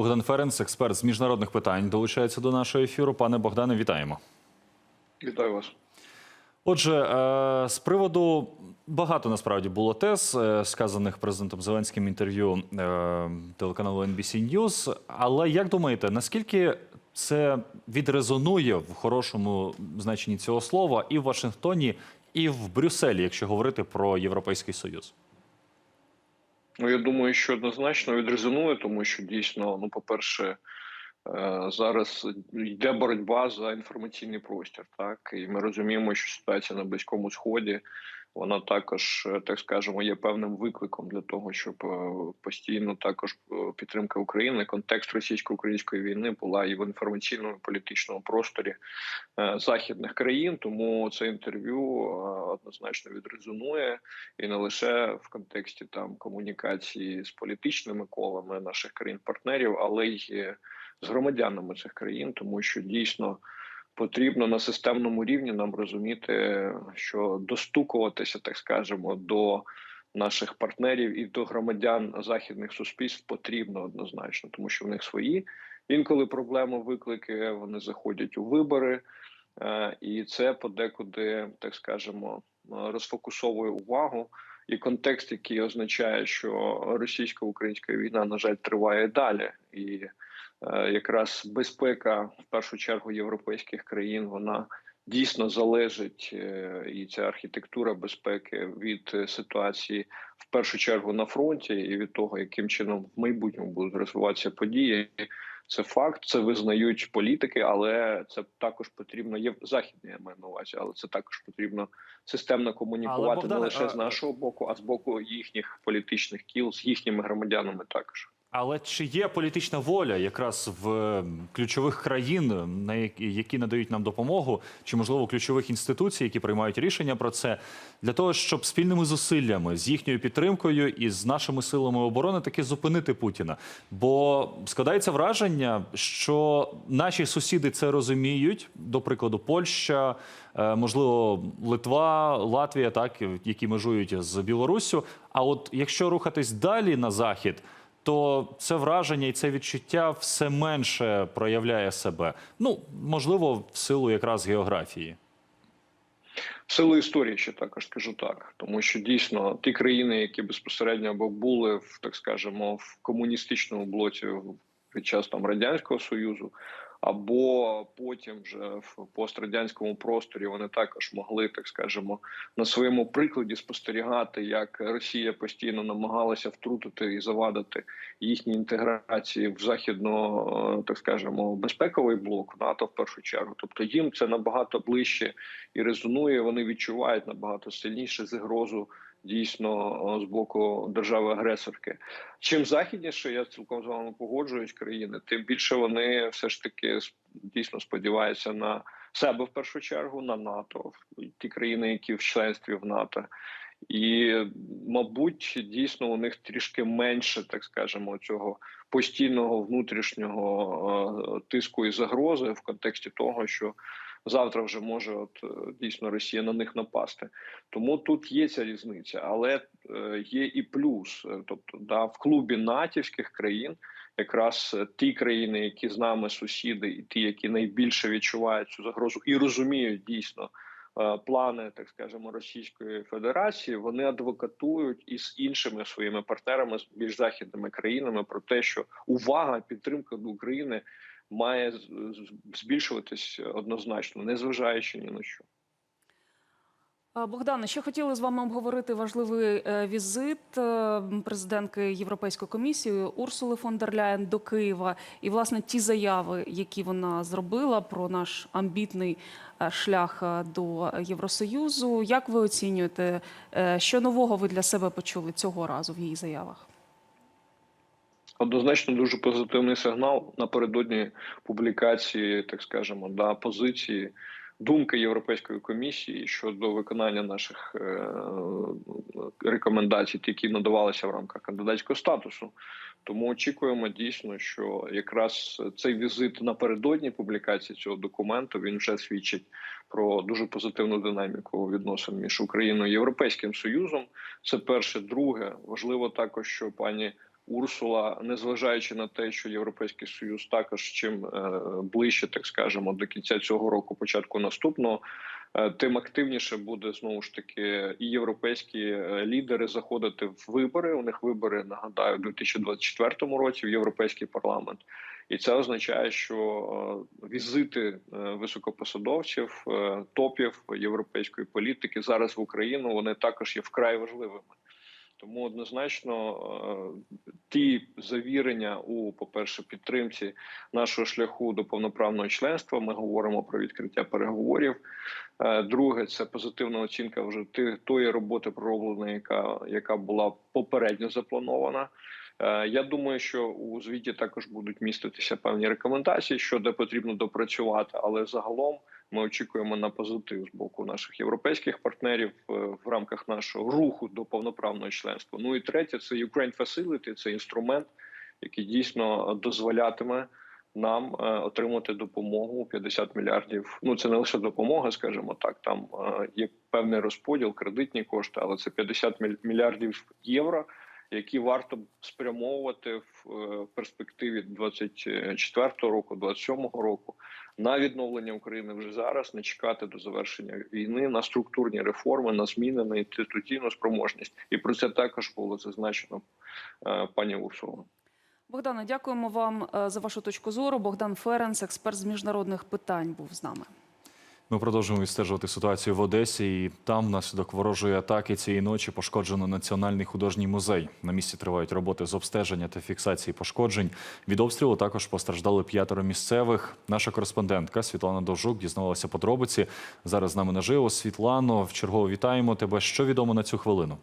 Богдан Ференц, експерт з міжнародних питань, долучається до нашого ефіру. Пане Богдане, вітаємо. Вітаю вас. Отже, е, з приводу багато насправді було тез, е, сказаних президентом Зеленським інтерв'ю е, телеканалу NBC News. Але як думаєте, наскільки це відрезонує в хорошому значенні цього слова і в Вашингтоні, і в Брюсселі, якщо говорити про Європейський Союз? Ну я думаю, що однозначно відрезонує, тому що дійсно, ну, по-перше, е, зараз йде боротьба за інформаційний простір. Так і ми розуміємо, що ситуація на близькому сході вона також, е, так скажемо, є певним викликом для того, щоб е, постійно також е, підтримка України, контекст російсько-української війни була і в інформаційному і політичному просторі західних країн. Тому це інтерв'ю однозначно відрезонує і не лише в контексті там комунікації з політичними колами наших країн-партнерів, але й з громадянами цих країн, тому що дійсно. Потрібно на системному рівні нам розуміти, що достукуватися, так скажемо, до наших партнерів і до громадян західних суспільств потрібно однозначно, тому що в них свої інколи проблеми, виклики. Вони заходять у вибори, е, і це подекуди, так скажемо, розфокусовує увагу. І контекст, який означає, що російсько-українська війна на жаль триває далі, і якраз безпека в першу чергу європейських країн вона дійсно залежить, е, і ця архітектура безпеки від е, ситуації в першу чергу на фронті, і від того, яким чином в майбутньому будуть розвиватися події. Це факт, це визнають політики, але це також потрібно. Є західні я маю на увазі, але це також потрібно системно комунікувати Богдане, не лише а- з нашого боку, а з боку їхніх політичних кіл, з їхніми громадянами також. Але чи є політична воля якраз в ключових країн, на які, які надають нам допомогу, чи можливо ключових інституцій, які приймають рішення про це, для того, щоб спільними зусиллями з їхньою підтримкою і з нашими силами оборони таки зупинити Путіна? Бо складається враження, що наші сусіди це розуміють, до прикладу, Польща, е, можливо, Литва, Латвія, так які межують з Білоруссю. А от якщо рухатись далі на захід то це враження і це відчуття все менше проявляє себе. Ну можливо, в силу якраз географії. В силу історії ще також скажу так, тому що дійсно ті країни, які безпосередньо або були в так скажемо в комуністичному блоці під час там радянського союзу, або потім вже в пострадянському просторі вони також могли, так скажемо, на своєму прикладі спостерігати, як Росія постійно намагалася втрутити і завадити їхній інтеграції в західно, е, так скажемо, безпековий блок НАТО в першу чергу. Тобто їм це набагато ближче і резонує. Вони відчувають набагато сильніше загрозу дійсно з боку держави-агресорки. Чим західніше, я цілком з вами погоджуюсь, країни, тим більше вони все ж таки дійсно сподіваються на себе в першу чергу, на НАТО, ті країни, які в членстві в НАТО. І, мабуть, дійсно у них трішки менше, так скажемо, цього постійного внутрішнього е, тиску і загрози в контексті того, що завтра вже може от е, дійсно Росія на них напасти. Тому тут є ця різниця, але е, є і плюс. Е, Тобто, да, в клубі натівських країн якраз ті країни, які з нами сусіди, і ті, які найбільше відчувають цю загрозу і розуміють дійсно. Плани, так скажемо, Російської Федерації вони адвокатують із іншими своїми партнерами з більш західними країнами про те, що увага, підтримка до України має збільшуватись однозначно, незважаючи ні на що. Богдане, ще хотіли з вами обговорити важливий е, візит е, президентки Європейської комісії Урсули фон дер Ляєн до Києва. І власне ті заяви, які вона зробила про наш амбітний е, шлях е, до Євросоюзу. Як ви оцінюєте, е, що нового ви для себе почули цього разу в її заявах? Однозначно дуже позитивний сигнал напередодні публікації, так скажемо, да позиції думки Європейської комісії щодо виконання наших е, рекомендацій, які надавалися в рамках кандидатського статусу. Тому очікуємо дійсно, що якраз цей візит напередодні публікації цього документу він вже свідчить про дуже позитивну динаміку відносин між Україною і Європейським Союзом. Це перше, друге важливо також, що пані Урсула, незважаючи на те, що Європейський Союз також чим е, ближче, так скажемо, до кінця цього року, початку наступного, е, тим активніше буде знову ж таки і європейські е, лідери заходити в вибори. У них вибори нагадаю у 2024 році в європейський парламент. І це означає, що візити високопосадовців, топів європейської політики зараз в Україну вони також є вкрай важливими. Тому однозначно е, ті завірення у, по-перше, підтримці нашого шляху до повноправного членства. Ми говоримо про відкриття переговорів. Е, Друге, це позитивна оцінка вже тої роботи проробленої, яка, яка була попередньо запланована. Е, Я думаю, що у звіті також будуть міститися певні рекомендації, що де потрібно допрацювати, але загалом ми очікуємо на позитив з боку наших європейських партнерів е, в рамках нашого руху до повноправного членства. Ну і третє, це Ukraine Facility, це інструмент, який дійсно дозволятиме нам е, отримати допомогу у 50 мільярдів. Ну це не лише допомога, скажімо так. Там е, є певний розподіл, кредитні кошти, але це 50 міль- мільярдів євро які варто спрямовувати в перспективі 24 року, 27 року на відновлення України вже зараз, не чекати до завершення війни на структурні реформи, на зміни на інституційну спроможність, і про це також було зазначено е, пані Урсула. Богдане, дякуємо вам е, за вашу точку зору. Богдан Ференс, експерт з міжнародних питань, був з нами. Ми продовжуємо відстежувати ситуацію в Одесі. І там, внаслідок ворожої атаки цієї ночі, пошкоджено національний художній музей. На місці тривають роботи з обстеження та фіксації пошкоджень. Від обстрілу також постраждали п'ятеро місцевих. Наша кореспондентка Світлана Довжук дізнавалася подробиці. Зараз з нами наживо. Світлано, вчергово вітаємо тебе. Що відомо на цю хвилину?